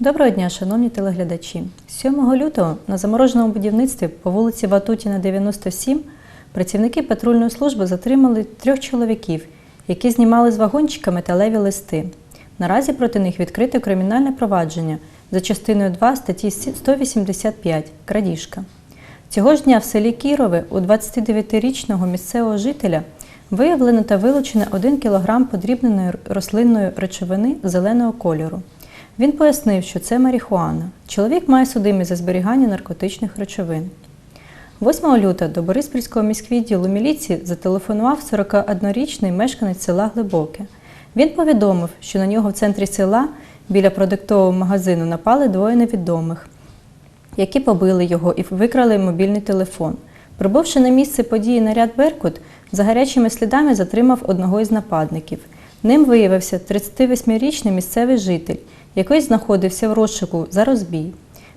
Доброго дня, шановні телеглядачі. 7 лютого на замороженому будівництві по вулиці Ватутіна, 97 працівники патрульної служби затримали трьох чоловіків, які знімали з вагончика металеві листи. Наразі проти них відкрите кримінальне провадження за частиною 2 статті 185 крадіжка. Цього ж дня в селі Кірове у 29-річного місцевого жителя виявлено та вилучено 1 кг подрібненої рослинної речовини зеленого кольору. Він пояснив, що це марихуана. Чоловік має судимість за зберігання наркотичних речовин. 8 лютого до Бориспільського міськвідділу міліції зателефонував 41-річний мешканець села Глибоке. Він повідомив, що на нього в центрі села біля продуктового магазину напали двоє невідомих, які побили його і викрали мобільний телефон. Прибувши на місце події наряд Беркут, за гарячими слідами затримав одного із нападників. Ним виявився 38-річний місцевий житель, який знаходився в розшуку за розбій.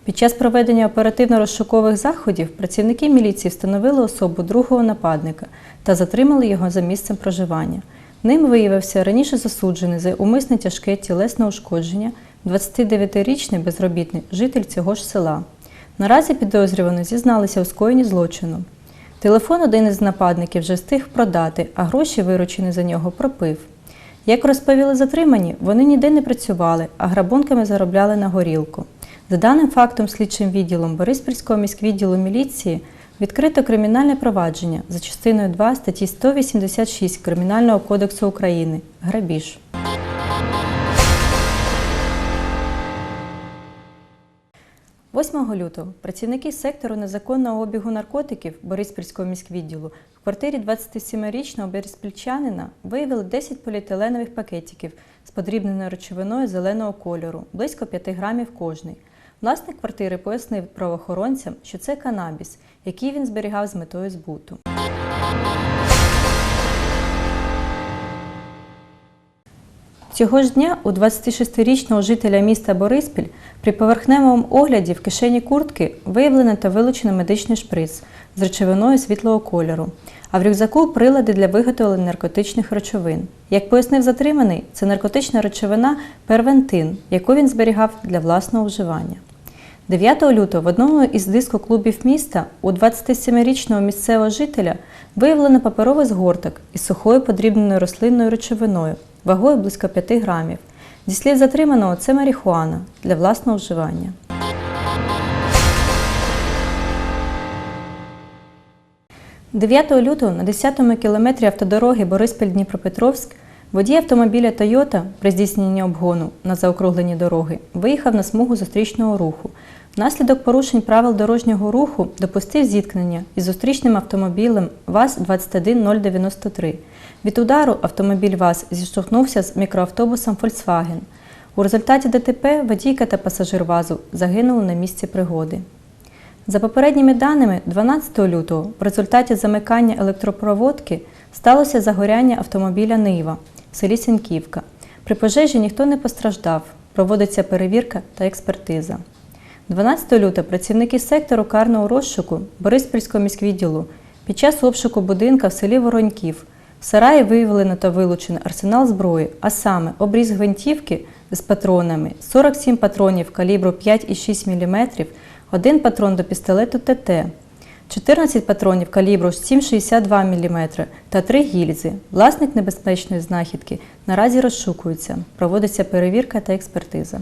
Під час проведення оперативно-розшукових заходів працівники міліції встановили особу другого нападника та затримали його за місцем проживання. Ним виявився раніше засуджений за умисне тяжке тілесне ушкодження 29-річний безробітний житель цього ж села. Наразі підозрювані зізналися у скоєнні злочину. Телефон один із нападників вже встиг продати, а гроші, виручені за нього, пропив. Як розповіли затримані, вони ніде не працювали, а грабунками заробляли на горілку. За даним фактом, слідчим відділом Бориспільського міськвідділу міліції відкрито кримінальне провадження за частиною 2 статті 186 Кримінального кодексу України грабіж. – 8 лютого працівники сектору незаконного обігу наркотиків Бориспільського міськвідділу в квартирі 27-річного бориспільчанина виявили 10 поліетиленових пакетиків з подрібненою речовиною зеленого кольору, близько 5 грамів кожний. Власник квартири пояснив правоохоронцям, що це канабіс, який він зберігав з метою збуту. Цього ж дня у 26-річного жителя міста Бориспіль при поверхневому огляді в кишені куртки виявлено та вилучено медичний шприц з речовиною світлого кольору, а в рюкзаку прилади для виготовлення наркотичних речовин. Як пояснив затриманий, це наркотична речовина первентин, яку він зберігав для власного вживання. 9 лютого в одному із дискоклубів міста у 27-річного місцевого жителя виявлено паперовий згорток із сухою подрібненою рослинною речовиною вагою близько 5 грамів. Зі слів затриманого, це марихуана для власного вживання. – 9 лютого на 10-му кілометрі автодороги Бориспіль-Дніпропетровськ водій автомобіля Toyota при здійсненні обгону на заокруглені дороги виїхав на смугу зустрічного руху. Внаслідок порушень правил дорожнього руху допустив зіткнення із зустрічним автомобілем ВАЗ-21093. Від удару автомобіль ВАЗ зіштовхнувся з мікроавтобусом Volkswagen. У результаті ДТП водійка та пасажир ВАЗу загинули на місці пригоди. За попередніми даними, 12 лютого в результаті замикання електропроводки сталося загоряння автомобіля Нива в селі Сіньківка. При пожежі ніхто не постраждав. Проводиться перевірка та експертиза. 12 лютого працівники сектору карного розшуку Бориспільського міськвідділу під час обшуку будинка в селі Вороньків в сараї виявлено та вилучено арсенал зброї, а саме обріз гвинтівки з патронами, 47 патронів калібру 5,6 мм, один патрон до пістолету ТТ, 14 патронів калібру 7,62 мм та 3 гільзи. Власник небезпечної знахідки наразі розшукується. Проводиться перевірка та експертиза.